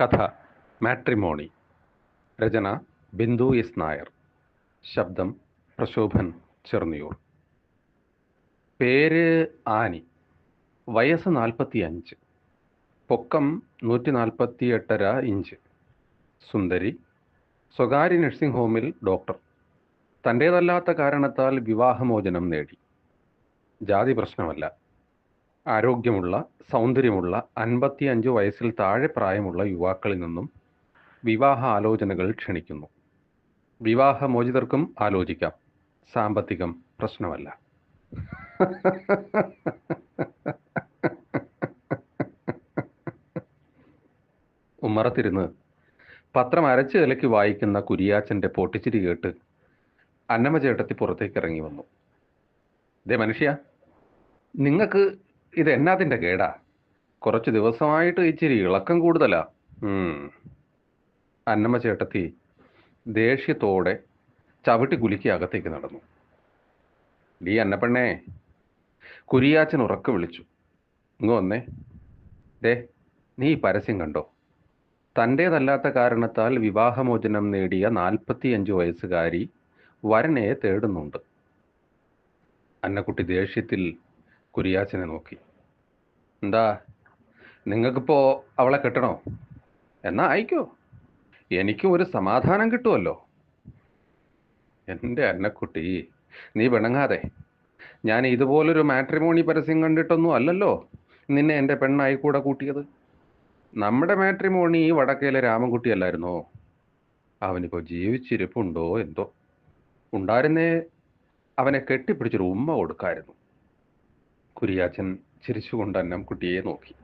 കഥ മാട്രിമോണി. രചന ബിന്ദു എസ്. നായർ. ശബ്ദം പ്രശോഭൻ ചെറുനിയൂർ. പേര് ആനി. വയസ്സ് നാൽപ്പത്തി അഞ്ച് പൊക്കം നൂറ്റി നാൽപ്പത്തി എട്ടര ഇഞ്ച്. സുന്ദരി. സ്വകാര്യ നഴ്സിംഗ് ഹോമിൽ ഡോക്ടർ. തന്റേതല്ലാത്ത കാരണത്താൽ വിവാഹമോചനം നേടി. ജാതി പ്രശ്നമല്ല. ആരോഗ്യമുള്ള സൗന്ദര്യമുള്ള അൻപത്തി അഞ്ച് വയസ്സിൽ താഴെ പ്രായമുള്ള യുവാക്കളിൽ നിന്നും വിവാഹ ആലോചനകൾ ക്ഷണിക്കുന്നു. വിവാഹമോചിതർക്കും ആലോചിക്കാം. സാമ്പത്തികം പ്രശ്നമല്ല. ഉമ്മറത്തിരുന്ന് പത്രം അരച്ച് ഇലക്കി വായിക്കുന്ന കുരിയാച്ചന്റെ പൊട്ടിച്ചിരി കേട്ട് അന്നമ്മ ചേട്ടത്തി പുറത്തേക്ക് ഇറങ്ങി വന്നു. ദേ മനുഷ്യ നിങ്ങൾക്ക് ഇത് എന്നാത്തിന്റെ കേടാ. കുറച്ച് ദിവസമായിട്ട് ഇച്ചിരി ഇളക്കം കൂടുതലാ. അന്നമ്മ ചേട്ടത്തി ദേഷ്യത്തോടെ ചവിട്ടി കുലുക്കി അകത്തേക്ക് നടന്നു. ഡീ അന്നപ്പെണ്ണേ കുരിയാച്ചൻ ഉറക്ക വിളിച്ചു. ഇങ്ങ് വന്നേ. ദേ നീ പരസ്യം കണ്ടോ? തന്റേതല്ലാത്ത കാരണത്താൽ വിവാഹമോചനം നേടിയ നാൽപ്പത്തിയഞ്ച് വയസ്സുകാരി വരനെ തേടുന്നുണ്ട്. അന്നക്കുട്ടി ദേഷ്യത്തിൽ കുരിയാച്ചനെ നോക്കി. എന്താ നിങ്ങൾക്കിപ്പോ അവളെ കിട്ടണോ? എന്നാ അയക്കോ. എനിക്കും ഒരു സമാധാനം കിട്ടുമല്ലോ എന്റെ അന്നക്കുട്ടി നീ പിണങ്ങാതെ. ഞാൻ ഇതുപോലൊരു മാട്രിമോണി പരസ്യം കണ്ടിട്ടൊന്നും അല്ലല്ലോ നിന്നെ എന്റെ പെണ്ണായി കൂടെ കൂട്ടിയത്. നമ്മുടെ മാട്രിമോണി ഈ വടക്കേലെ രാമൻകുട്ടി അല്ലായിരുന്നോ അവനിപ്പോൾ ജീവിച്ചിരിപ്പുണ്ടോ എന്തോ. ഉണ്ടായിരുന്നേ അവനെ കെട്ടിപ്പിടിച്ചൊരു ഉമ്മ കൊടുക്കായിരുന്നു. കുരിയാച്ചൻ ചിരിച്ചുകൊണ്ട് അന്നംകുട്ടിയെ നോക്കി.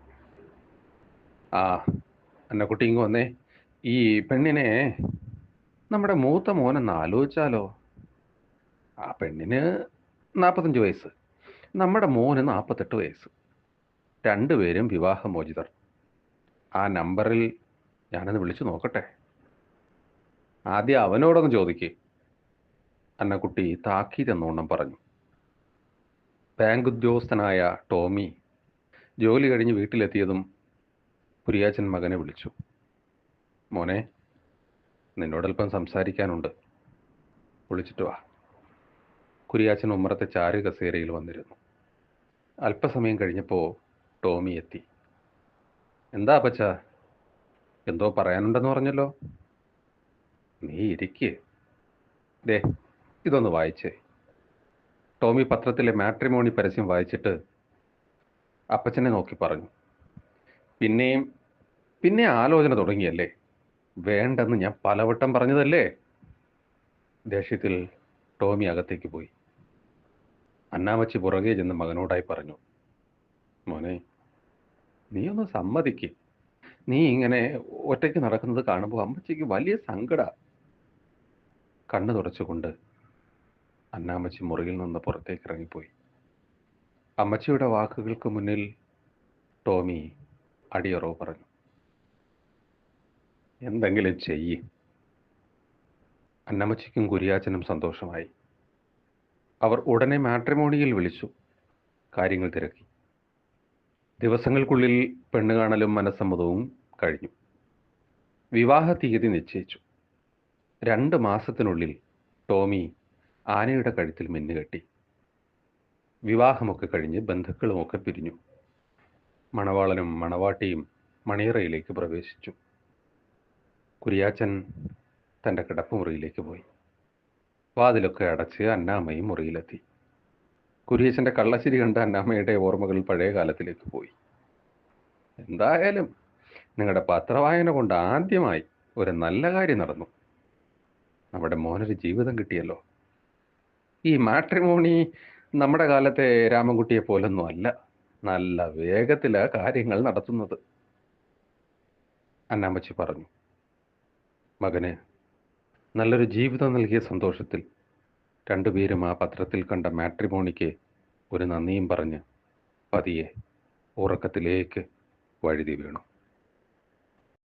ആ അന്നക്കുട്ടി ഇങ്ങ് വന്നേ. ഈ പെണ്ണിനെ നമ്മുടെ മൂത്ത മോനെന്ന് ആലോചിച്ചാലോ? ആ പെണ്ണിന് നാൽപ്പത്തഞ്ച് വയസ്സ്. നമ്മുടെ മോന് നാൽപ്പത്തെട്ട് വയസ്സ്. രണ്ടുപേരും വിവാഹമോചിതർ. ആ നമ്പറിൽ ഞാനൊന്ന് വിളിച്ചു നോക്കട്ടെ. ആദ്യം അവനോടൊന്ന് ചോദിക്കേ. അന്നക്കുട്ടി താക്കീതെന്നോണം പറഞ്ഞു. ബാങ്ക് ഉദ്യോഗസ്ഥനായ ടോമി ജോലി കഴിഞ്ഞ് വീട്ടിലെത്തിയതും കുരിയാച്ചൻ മകനെ വിളിച്ചു. മോനെ നിന്നോടൽപ്പം സംസാരിക്കാനുണ്ട്. വിളിച്ചിട്ട് വാ. കുരിയാച്ചൻ ഉമ്മറത്തെ ചാരു കസേരയിൽ വന്നിരുന്നു. അല്പസമയം കഴിഞ്ഞപ്പോൾ ടോമി എത്തി. എന്താ പച്ച എന്തോ പറയാനുണ്ടെന്ന് പറഞ്ഞല്ലോ. നീ ഇരിക്കേ. ദേ ഇതൊന്ന് വായിച്ചേ. ടോമി പത്രത്തിലെ മാട്രിമോണി പരസ്യം വായിച്ചിട്ട് അപ്പച്ചനെ നോക്കി പറഞ്ഞു. പിന്നെയും പിന്നെ ആലോചന തുടങ്ങിയല്ലേ? വേണ്ടെന്ന് ഞാൻ പലവട്ടം പറഞ്ഞതല്ലേ? ദേഷ്യത്തിൽ ടോമി അകത്തേക്ക് പോയി. അന്നാമച്ചി പുറകെ ചെന്ന് മകനോടായി പറഞ്ഞു മോനെ നീ ഒന്ന് സമ്മതിക്ക്. നീ ഇങ്ങനെ ഒറ്റയ്ക്ക് നടക്കുന്നത് കാണുമ്പോൾ അമ്മച്ചിക്ക് വലിയ സങ്കട. കണ്ണു തുടച്ചുകൊണ്ട് അന്നാമ്മച്ചി മുറിയിൽ നിന്ന് പുറത്തേക്ക് ഇറങ്ങിപ്പോയി. അമ്മച്ചിയുടെ വാക്കുകൾക്ക് മുന്നിൽ ടോമി അടിയറവ് പറഞ്ഞു. എന്തെങ്കിലും ചെയ്യ്. അന്നമ്മച്ചിക്കും കുരിയാച്ചനും സന്തോഷമായി. അവർ ഉടനെ മാട്രിമോണിയിൽ വിളിച്ചു. കാര്യങ്ങൾ തിരക്കി. ദിവസങ്ങൾക്കുള്ളിൽ പെണ്ണ് കാണലും മനസ്സമ്മതവും കഴിഞ്ഞു. വിവാഹ തീയതി നിശ്ചയിച്ചു. രണ്ട് മാസത്തിനുള്ളിൽ ടോമി ആനയുടെ കഴുത്തിൽ മിന്നുകെട്ടി വിവാഹമൊക്കെ കഴിഞ്ഞ് ബന്ധുക്കളുമൊക്കെ പിരിഞ്ഞു. മണവാളനും മണവാട്ടിയും മണിയറയിലേക്ക് പ്രവേശിച്ചു. കുരിയാച്ചൻ തന്റെ കിടപ്പുമുറിയിലേക്ക് പോയി. വാതിലൊക്കെ അടച്ച് അന്നാമ്മയും മുറിയിലെത്തി. കുരിയച്ചന്റെ കള്ളശ്ശിരി കണ്ട അന്നാമ്മയുടെ ഓർമ്മകൾ പഴയ കാലത്തിലേക്ക് പോയി. എന്തായാലും നിങ്ങളുടെ പത്രവായന കൊണ്ട് ആദ്യമായി ഒരു നല്ല കാര്യം നടന്നു. നമ്മുടെ മോനൊരു ജീവിതം കിട്ടിയല്ലോ. ഈ മാട്രിമോണി നമ്മുടെ കാലത്തെ രാമൻകുട്ടിയെ പോലൊന്നും അല്ല. നല്ല വേഗത്തിലാ കാര്യങ്ങൾ നടത്തുന്നത്. അന്നാമ്മച്ചി പറഞ്ഞു മകന് നല്ലൊരു ജീവിതം നൽകിയ സന്തോഷത്തിൽ രണ്ടുപേരും ആ പത്രത്തിൽ കണ്ട മാട്രിമോണിക്ക് ഒരു നന്ദിയും പറഞ്ഞ് പതിയെ ഉറക്കത്തിലേക്ക് വഴുതി വീണു.